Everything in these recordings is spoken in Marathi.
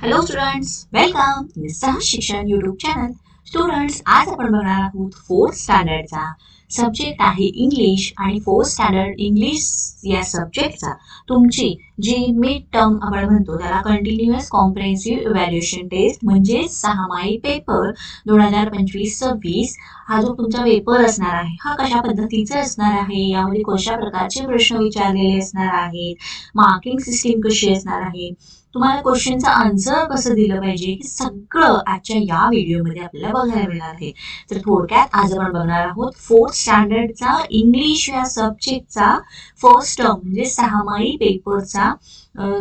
हॅलो स्टुडंट्स वेलकम निस्साह शिक्षण युट्यूब चॅनल स्टुडंट्स आज आपण बघणार आहोत फोर्थ स्टँडर्डचा सब्जेक्ट आहे इंग्लिश आणि फोर्थ स्टँडर्ड इंग्लिश या सब्जेक्टचा तुमची जी मिड टर्म आपण म्हणतो त्याला कंटिन्युअस कॉम्प्रेन्सिव्ह इव्हॅल्युएशन टेस्ट म्हणजे सहामाही पेपर दोन हजार पंचवीस सव्वीस हा जो तुमचा पेपर असणार आहे हा कशा पद्धतीचा असणार आहे? यामध्ये कशा प्रकारचे प्रश्न विचारलेले असणार आहेत? मार्किंग सिस्टीम कशी असणार आहे? तुम्हाला क्वेश्चनचं आन्सर कसं दिलं पाहिजे? हे सगळं आजच्या या व्हिडिओमध्ये आपल्याला बघायला मिळणार आहे. तर थोडक्यात आज आपण बघणार आहोत फोर्थ स्टँडर्डचा इंग्लिश या सब्जेक्टचा फर्स्ट टर्म म्हणजे सहामाही पेपरचा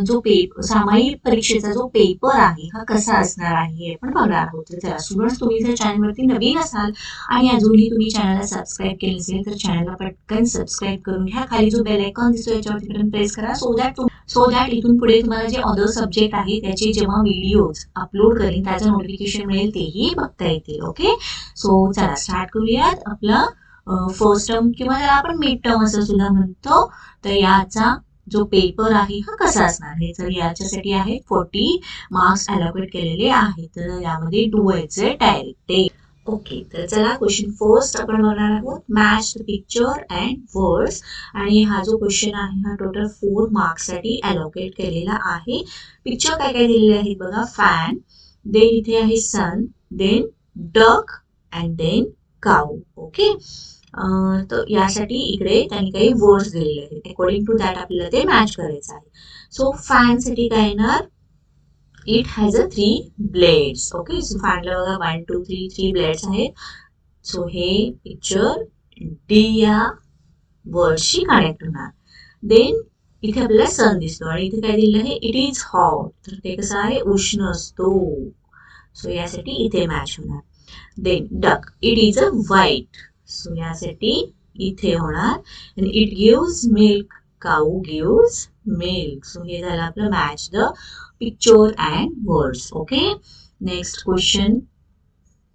जो पेपर सामायिक परीक्षेचा जो पेपर आहे हा कसा असणार आहे हे आपण बघणार आहोत. तर चला तुम्ही जर चॅनलवरती नवीन असाल आणि अजूनही तुम्ही चॅनलला सबस्क्राईब केले नसेल तर चॅनलला पटकन सबस्क्राईब करून घ्या. खाली जो बेल आयकॉन दिसतो याच्यावरती बटन प्रेस करा सो दॅट सो दॅट इथून पुढे तुम्हाला जे अदर सब्जेक्ट आहे त्याचे जेव्हा व्हिडिओज अपलोड करेन त्याचं नोटिफिकेशन मिळेल तेही बघता येतील ओके सो चला स्टार्ट करूयात. आपलं फर्स्ट टर्म किंवा त्याला आपण मिड टर्म असं सुद्धा म्हणतो तर याचा जो पेपर आहे हा कसा असणार? आहे तर याच्यासाठी आहे फोर्टी मार्क्स अलोकेट केलेले आहेत तर यामध्ये टू यायचे डायरेक्ट ओके तर चला क्वेश्चन फर्स्ट आपण बघणार आहोत. Match the picture and words आणि हा जो क्वेश्चन आहे हा टोटल फोर मार्क्ससाठी अलोकेट केलेला आहे. पिक्चर काय काय दिलेले आहेत बघा? फॅन देन इथे आहे sun then duck and then cow okay तर यासाठी इकडे त्यांनी काही वर्ड्स दिलेले आहेत. अकॉर्डिंग टू दॅट आपल्याला ते मॅच करायचं आहे. सो फॅनसाठी काय येणार it has a three blades okay so फॅनला बघा one two three three blades आहेत. सो हे पिक्चर डी या वर्डशी कनेक्ट होणार. देन इथे आपल्याला सन दिसतो आणि इथे काय दिलेलं आहे? इट इज हॉट तर ते कसं आहे? उष्ण असतो. सो यासाठी इथे मॅच होणार. Then duck it is a white so यासाठी इथे होणार. It gives milk cow gives milk so हे झालं आपलं match the picture and words okay next question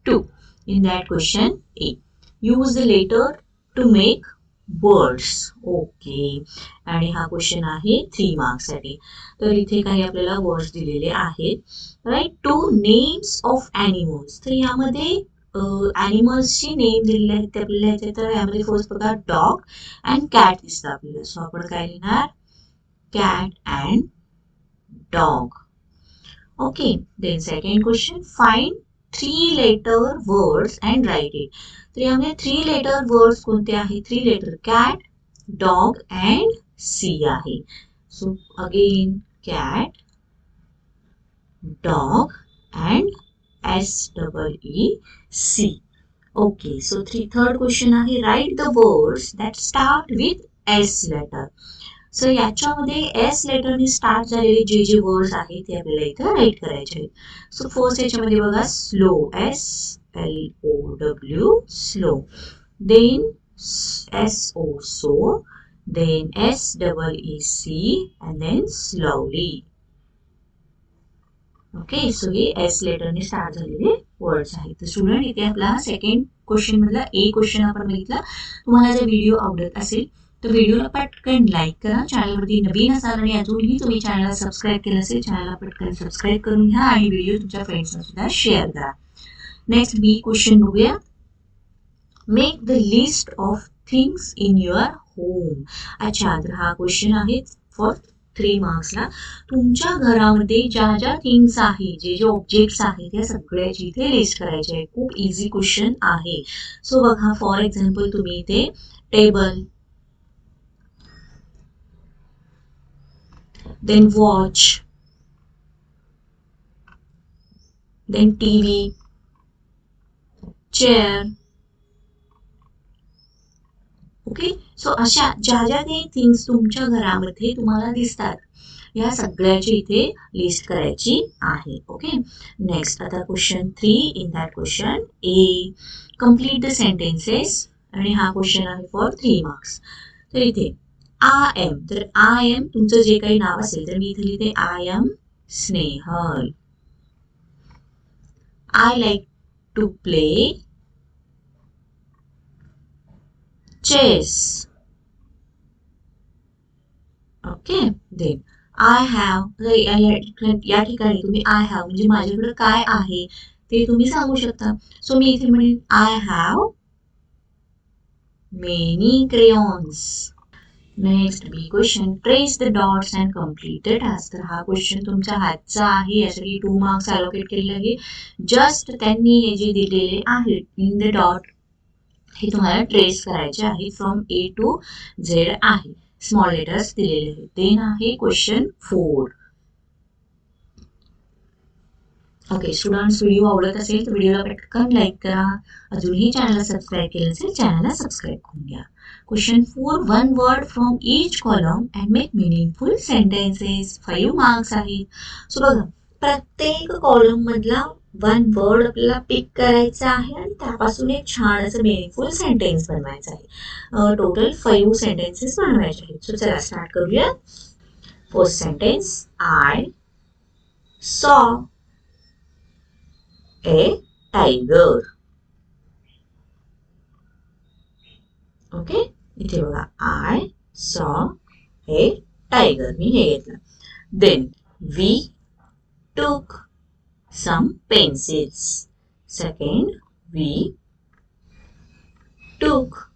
two in that question A use the letter to make words okay आणि हा क्वेश्चन आहे थ्री मार्क्ससाठी तर इथे काही आपल्याला वर्ड्स दिलेले आहेत. Write two names of animals तर यामध्ये ॲनिमल्सची नेम दिलेले आहेत ते आपल्याला येते तर यामध्ये फर्स्ट बघा डॉग अँड कॅट दिसतं आपल्याला. सो आपण काय लिहिणार? Cat and dog okay then second question find three letter words and write it तर यामध्ये थ्री लेटर वर्ड्स कोणते आहे three letter cat dog and see आहे. So again cat dog and S double E see okay so three third question आहे write the words that start with S letter so याच्यामध्ये एस लेटरने स्टार्ट जे जे वर्ड्स आहेत ते आपल्याला सो फ़र्स्ट याच्यामध्ये बघा S L O W slow then S O so then S double E see and then slowly okay so हे एस लेटरने स्टार्ट झालेले वर्ड्स आहेत. तर स्टुडंट इथे आपला सेकंड क्वेश्चन मधला ए क्वेश्चन आपण बघितला. तुम्हाला जर व्हिडिओ आवडत असेल तर व्हिडिओला पटकन लाईक करा. चॅनलवरती नवीन असाल आणि अजूनही तुम्ही चॅनलला सबस्क्राईब केलं असेल चॅनलला पटकन सबस्क्राईब करून घ्या आणि व्हिडिओ तुमच्या फ्रेंड्सना सुद्धा शेअर करा. नेक्स्ट बी क्वेश्चन बघूया. Make the list of things in your home अच्छा तर हा क्वेश्चन आहे फॉर थ्री मार्क्सला तुमच्या घरामध्ये ज्या ज्या थिंग्स आहे जे जे ऑब्जेक्ट्स आहेत त्या सगळ्याची इथे लिस्ट करायचे आहे. खूप इझी क्वेश्चन आहे. सो बघा फॉर एक्झाम्पल तुम्ही इथे table then watch then TV, chair okay so अशा ज्या ज्या काही थिंग्स तुमच्या घरामध्ये तुम्हाला दिसतात या सगळ्याची इथे लिस्ट करायची आहे. ओके नेक्स्ट आता question three in that question A complete the sentences आणि हा क्वेश्चन आहे फॉर थ्री मार्क्स तर इथे आय एम तर आय एम तुमचं जे काही नाव असेल तर मी इथे लिहिते I am Snehal I like to play chess okay then I have या ठिकाणी तुम्ही आय हॅव म्हणजे माझ्याकडे काय आहे ते तुम्ही सांगू शकता सो मी इथे म्हणेन I have many crayons next B question trace the dots and complete the तर हा क्वेश्चन तुमच्या हातचा आहे यासाठी टू मार्क्स अलोकेट केलेले आहे जस्ट त्यांनी हे जे दिलेले आहेत इन द डॉट हे तुम्हाला ट्रेस करायचे आहे फ्रॉम ए टू झेड आहे. स्मॉल लेटर्स दिलेले आहेत. देन आहे question four okay students video आवडत असेल तर व्हिडिओला पटकन लाईक करा. अजूनही चॅनलला सबस्क्राईब केलं असेल चॅनलला सबस्क्राईब करून घ्या. Question four one word from each column and make meaningful sentences five marks आहेत. सो बघा प्रत्येक कॉलम मधला वन वर्ड आपल्याला पिक करायचा आहे आणि त्यापासून एक छान असं मिनिंगफुल सेंटेन्स बनवायचं आहे. टोटल फाईव्ह सेंटेन्सेस बनवायचे आहेत. सो चला स्टार्ट करूया. First sentence I saw a tiger okay इथे बघा आय सॉ ए टायगर मी हे घेतलं. Then we took some pencils. Second, we took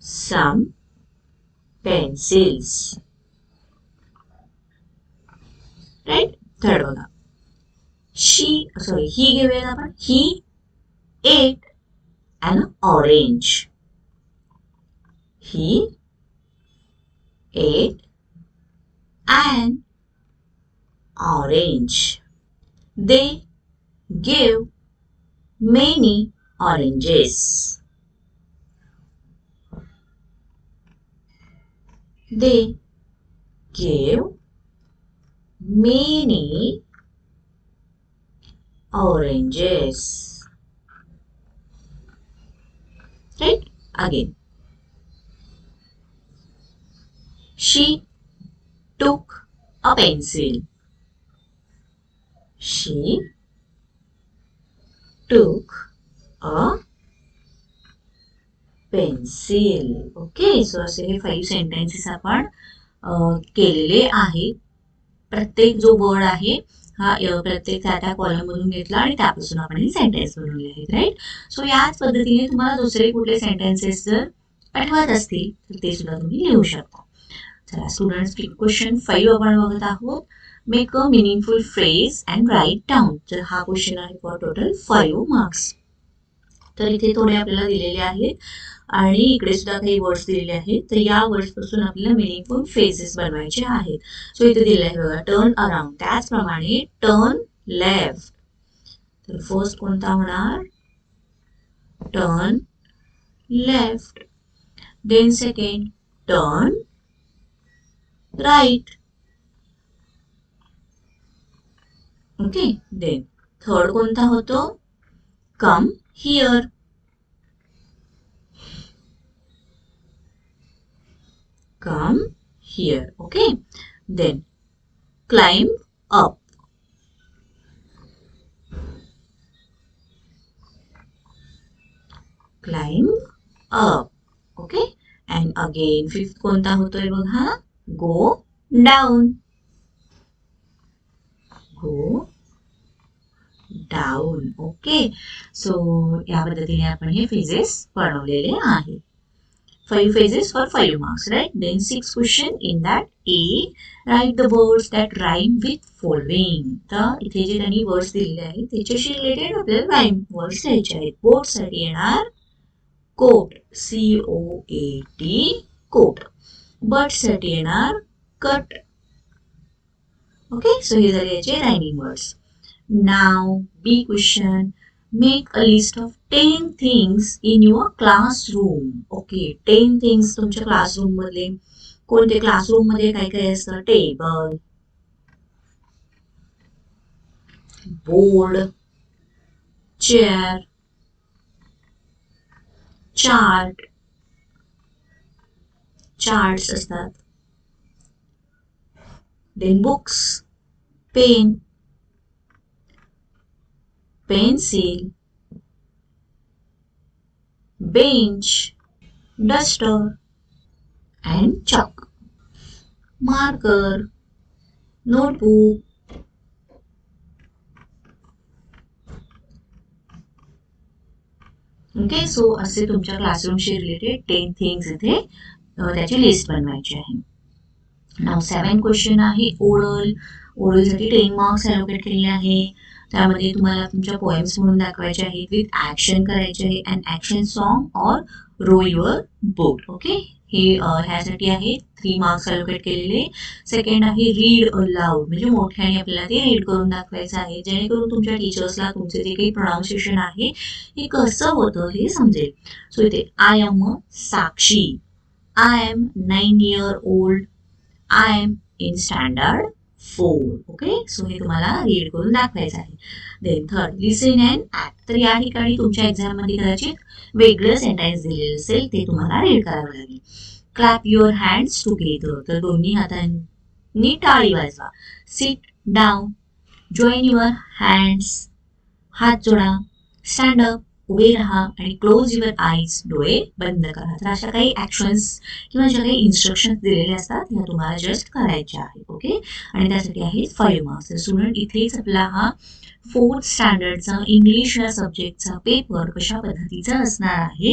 some pencils. Right? Third one. She, sorry, he gave it up. He ate an orange. He ate an orange. They gave many oranges. They gave many oranges. Right? Again. She took a pencil. She took a pencil okay so असे हे फाईव्ह सेंटेन्सेस आपण केलेले आहेत प्रत्येक जो वर्ड आहे हा प्रत्येक त्या त्या कॉलम मधून घेतला आणि त्यापासून आपण हे सेंटेन्स बनवले आहेत राईट सो याच पद्धतीने तुम्हाला दुसरे कुठले सेंटेन्सेस जर आठवत असतील तर ते सुद्धा तुम्ही लिहू शकता. चला स्टुडंट क्वेश्चन फाईव्ह आपण बघत आहोत. Make a meaningful phrase and write down तर हा क्वेश्चन आहे फॉर टोटल फाईव्ह मार्क्स तर इथे थोडे आपल्याला दिलेले आहेत. आणि इकडे सुद्धा काही वर्ड्स दिलेले आहेत. तर या वर्ड्सपासून आपल्याला मिनिंगफुल फ्रेजेस बनवायचे आहेत. सो इथे दिले आहे बघा टर्न अराउंड त्याचप्रमाणे टर्न लेफ्ट तर फर्स्ट कोणता होणार? Turn left then second turn right okay then third कोणता होतो come here come here okay then climb up climb up okay and again fifth कोणता होतोय बघा go down go down okay so या पद्धतीने आपण हे फेजेस बनवलेले आहेत five phrases for five marks right then six question in that A write the words that rhyme with following तर इथे जे त्यांनी वर्ड्स दिलेले आहेत त्याच्याशी रिलेटेड आपल्याला राईम वर्ड्स लिहायचे आहेत. बोर्डसाठी येणार quote C O A T quote बटसाठी येणार कट ओके सो हे झाले याचे rhyming words now B question make a list of ten things in your classroom okay ten things तुमच्या क्लासरूममध्ये कोणते क्लासरूममध्ये काय काय असतं? Table board chair chart charts असतात. Then books pen pencil bench, duster, and chalk. Marker notebook okay so असे तुमच्या क्लासरूमशी रिलेटेड टेन थिंग्स इथे त्याची लिस्ट बनवायची आहे नाव सेवन क्वेश्चन आहे ओरल ओरलसाठी टेन मार्क्स अलोकेट केलेले आहे. त्यामध्ये तुम्हाला तुमच्या पोएम्स म्हणून दाखवायचे आहेत. विथ ॲक्शन करायचे आहे. And action song or row your boat okay हे ह्यासाठी आहे. थ्री मार्क्स अलोकेट केलेले. सेकंड आहे रीड अलाउड म्हणजे मोठ्याने आपल्याला ते रीड करून दाखवायचं आहे. जेणेकरून तुमच्या टीचर्सला तुमचे जे काही प्रोनाऊन्सिएशन आहे हे कसं होतं हे समजेल. सो इथे I am a Sakshi. I am nine year old I am in standard four okay so हे तुम्हाला रीड करून दाखवायचं आहे. Then third listen and act तर या ठिकाणी तुमच्या एक्झाममध्ये कदाचित वेगळं सेंटेन्स दिलेलं असेल ते तुम्हाला रीड करावं लागेल. क्लॅप युअर हँड्स टुगेदर तर दोन्ही हातांनी टाळी वाजवा. Sit down join your hands हात जोडा. स्टँड अप उभे राहा आणि क्लोज युअर आईज डोळे बंद करा. तर अशा काही ऍक्शन्स किंवा ज्या काही इन्स्ट्रक्शन्स दिलेले असतात त्या तुम्हाला जस्ट करायच्या आहेत ओके आणि त्यासाठी आहे फाईव्ह मार्क्स तर स्टुडंट इथेच आपला हा फोर्थ स्टँडर्डचा इंग्लिश या सब्जेक्टचा पेपर कशा पद्धतीचा असणार आहे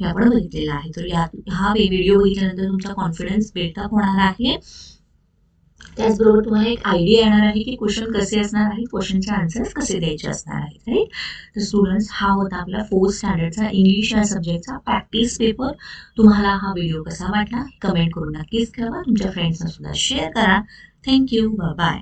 हे आपण बघितलेलं आहे. तर या हा व्हिडिओ बघितल्यानंतर तुमचा कॉन्फिडन्स बिल्टअप होणार आहे. त्याचबरोबर तुम्हाला एक आयडिया येणार आहे की क्वेश्चन कसे असणार आहेत क्वेश्चनचे आन्सर्स कसे द्यायचे असणार आहेत राईट तर स्टुडंट्स हा होता आपला फोर्थ स्टँडर्डचा इंग्लिश या सब्जेक्टचा प्रॅक्टिस पेपर तुम्हाला हा व्हिडिओ कसा वाटला कमेंट करून नक्कीच कळवा. तुमच्या फ्रेंड्सना सुद्धा शेअर करा. Thank you bye